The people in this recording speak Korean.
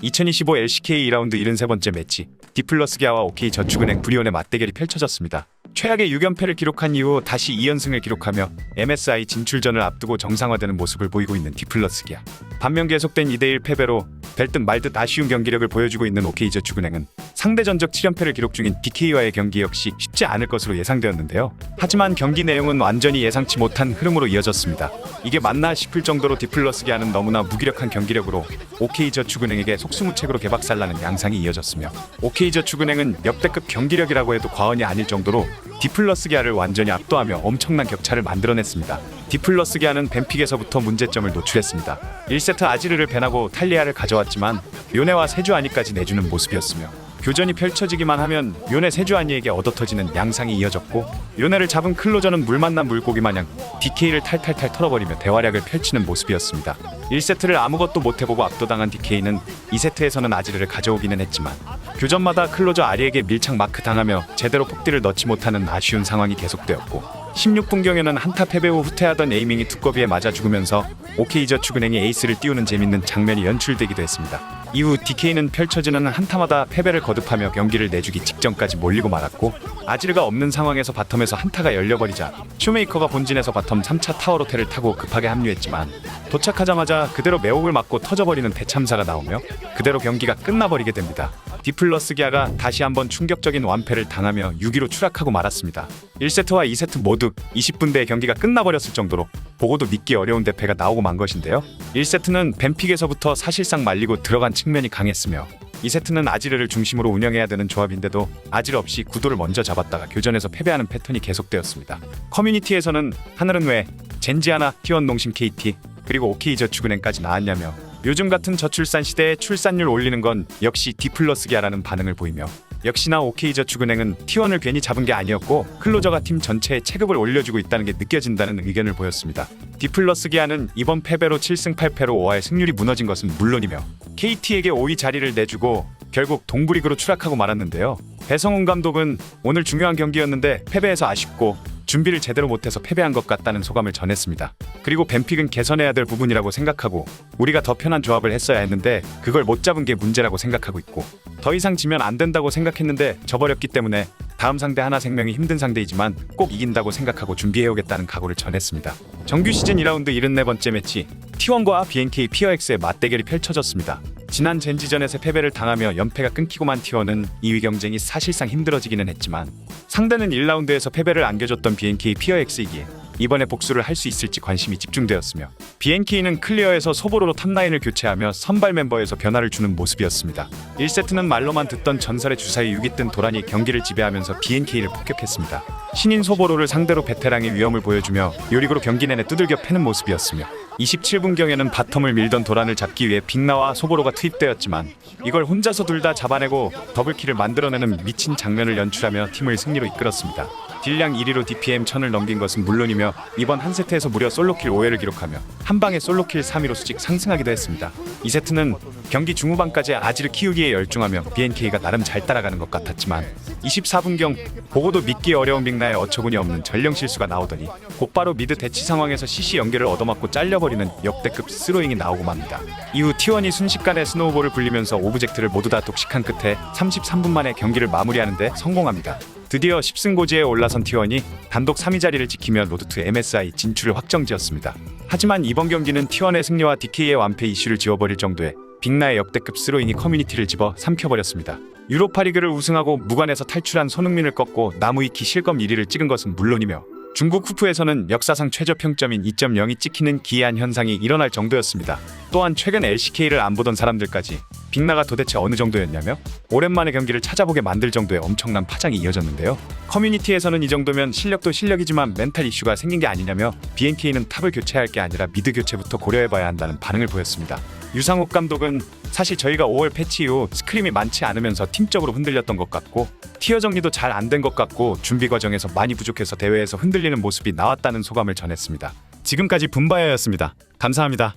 2025 LCK 2라운드 73번째 매치 디플러스기아와 OK 저축은행 브리온의 맞대결이 펼쳐졌습니다. 최악의 6연패를 기록한 이후 다시 2연승을 기록하며 MSI 진출전을 앞두고 정상화되는 모습을 보이고 있는 디플러스기아. 반면 계속된 2대1 패배로 될듯말듯 아쉬운 경기력을 보여주고 있는 OK 저축은행은 상대 전적 7연패를 기록 중인 DK와의 경기 역시 쉽지 않을 것으로 예상되었는데요. 하지만 경기 내용은 완전히 예상치 못한 흐름으로 이어졌습니다. 이게 맞나 싶을 정도로 디플러스기아는 너무나 무기력한 경기력으로 OK저축은행에게 속수무책으로 개박살나는 양상이 이어졌으며 OK저축은행은 역대급 경기력이라고 해도 과언이 아닐 정도로 디플러스 기아를 완전히 압도하며 엄청난 격차를 만들어냈습니다. 디플러스 기아는 뱀픽에서부터 문제점을 노출했습니다. 1세트 아지르를 배나고 탈리아를 가져왔지만 요네와 세주아니까지 내주는 모습이었으며 교전이 펼쳐지기만 하면 요네 세주아니에게 얻어터지는 양상이 이어졌고 요네를 잡은 클로저는 물 만난 물고기 마냥 DK를 탈탈탈 털어버리며 대활약을 펼치는 모습이었습니다. 1세트를 아무것도 못해보고 압도당한 DK는 2세트에서는 아지르를 가져오기는 했지만 교전마다 클로저 아리에게 밀착 마크 당하며 제대로 폭딜을 넣지 못하는 아쉬운 상황이 계속되었고 16분경에는 한타 패배 후 후퇴하던 에이밍이 두꺼비에 맞아 죽으면서 OK저축은행이 에이스를 띄우는 재밌는 장면이 연출되기도 했습니다. 이후 DK는 펼쳐지는 한타마다 패배를 거듭하며 경기를 내주기 직전까지 몰리고 말았고 아지르가 없는 상황에서 바텀에서 한타가 열려버리자 슈메이커가 본진에서 바텀 3차 타워 로테를 타고 급하게 합류했지만 도착하자마자 그대로 매혹을 맞고 터져버리는 대참사가 나오며 그대로 경기가 끝나버리게 됩니다. 디플러스 기아가 다시 한번 충격적인 완패를 당하며 6위로 추락하고 말았습니다. 1세트와 2세트 모두 20분대의 경기가 끝나버렸을 정도로 보고도 믿기 어려운 대패가 나오고 만 것인데요. 1세트는 뱀픽에서부터 사실상 말리고 들어간 측면이 강했으며 2세트는 아지르를 중심으로 운영해야 되는 조합인데도 아지르 없이 구도를 먼저 잡았다가 교전에서 패배하는 패턴이 계속되었습니다. 커뮤니티에서는 하늘은 왜 젠지아나 T1 농심 KT 그리고 OK저축은행까지 나왔냐며 요즘 같은 저출산 시대에 출산율 올리는 건 역시 디플러스기아라는 반응을 보이며 역시나 OK저축은행은 T1을 괜히 잡은 게 아니었고 클로저가 팀 전체에 체급을 올려주고 있다는 게 느껴진다는 의견을 보였습니다. 디플러스 기아는 이번 패배로 7승 8패로 5화의 승률이 무너진 것은 물론이며 KT에게 5위 자리를 내주고 결국 동부리그로 추락하고 말았는데요. 배성훈 감독은 오늘 중요한 경기였는데 패배해서 아쉽고 준비를 제대로 못해서 패배한 것 같다는 소감을 전했습니다. 그리고 뱀픽은 개선해야 될 부분이라고 생각하고 우리가 더 편한 조합을 했어야 했는데 그걸 못 잡은 게 문제라고 생각하고 있고 더 이상 지면 안 된다고 생각했는데 져버렸기 때문에 다음 상대 하나 생명이 힘든 상대이지만 꼭 이긴다고 생각하고 준비해오겠다는 각오를 전했습니다. 정규 시즌 2라운드 74번째 매치 T1과 BNK 피어엑스의 맞대결이 펼쳐졌습니다. 지난 젠지전에서 패배를 당하며 연패가 끊기고만 T1은 2위 경쟁이 사실상 힘들어지기는 했지만 상대는 1라운드에서 패배를 안겨줬던 BNK 피어엑스이기에 이번에 복수를 할 수 있을지 관심이 집중되었으며 BNK는 클리어에서 소보로로 탑라인을 교체하며 선발 멤버에서 변화를 주는 모습이었습니다. 1세트는 말로만 듣던 전설의 주사위 6위 뜬 도란이 경기를 지배하면서 BNK를 폭격했습니다. 신인 소보로를 상대로 베테랑의 위험을 보여주며 요리그로 경기 내내 두들겨 패는 모습이었으며 27분경에는 바텀을 밀던 도란을 잡기 위해 빅나와 소보로가 투입되었지만 이걸 혼자서 둘 다 잡아내고 더블킬을 만들어내는 미친 장면을 연출하며 팀을 승리로 이끌었습니다. 딜량 1위로 DPM 1000을 넘긴 것은 물론이며 이번 한 세트에서 무려 솔로킬 5회를 기록하며 한 방에 솔로킬 3위로 수직 상승하기도 했습니다. 이 세트는 경기 중후반까지 아지를 키우기에 열중하며 BNK가 나름 잘 따라가는 것 같았지만 24분경 보고도 믿기 어려운 빅나의 어처구니 없는 전령 실수가 나오더니 곧바로 미드 대치 상황에서 CC 연계를 얻어맞고 잘려버리는 역대급 스로잉이 나오고 맙니다. 이후 T1이 순식간에 스노우볼을 굴리면서 오브젝트를 모두 다 독식한 끝에 33분 만에 경기를 마무리하는데 성공합니다. 드디어 10승 고지에 올라선 T1이 단독 3위 자리를 지키며 로드2 MSI 진출을 확정지었습니다. 하지만 이번 경기는 T1의 승리와 DK의 완패 이슈를 지워버릴 정도의 빅나의 역대급 스로잉이 커뮤니티를 집어 삼켜버렸습니다. 유로파리그를 우승하고 무관에서 탈출한 손흥민을 꺾고 나무위키 실검 1위를 찍은 것은 물론이며 중국 후프에서는 역사상 최저 평점인 2.0이 찍히는 기이한 현상이 일어날 정도였습니다. 또한 최근 LCK를 안 보던 사람들까지 빅나가 도대체 어느 정도였냐며 오랜만에 경기를 찾아보게 만들 정도의 엄청난 파장이 이어졌는데요. 커뮤니티에서는 이 정도면 실력도 실력이지만 멘탈 이슈가 생긴 게 아니냐며 BNK는 탑을 교체할 게 아니라 미드 교체부터 고려해봐야 한다는 반응을 보였습니다. 유상욱 감독은 사실 저희가 5월 패치 이후 스크림이 많지 않으면서 팀적으로 흔들렸던 것 같고 티어 정리도 잘 안 된 것 같고 준비 과정에서 많이 부족해서 대회에서 흔들리는 모습이 나왔다는 소감을 전했습니다. 지금까지 분바야였습니다. 감사합니다.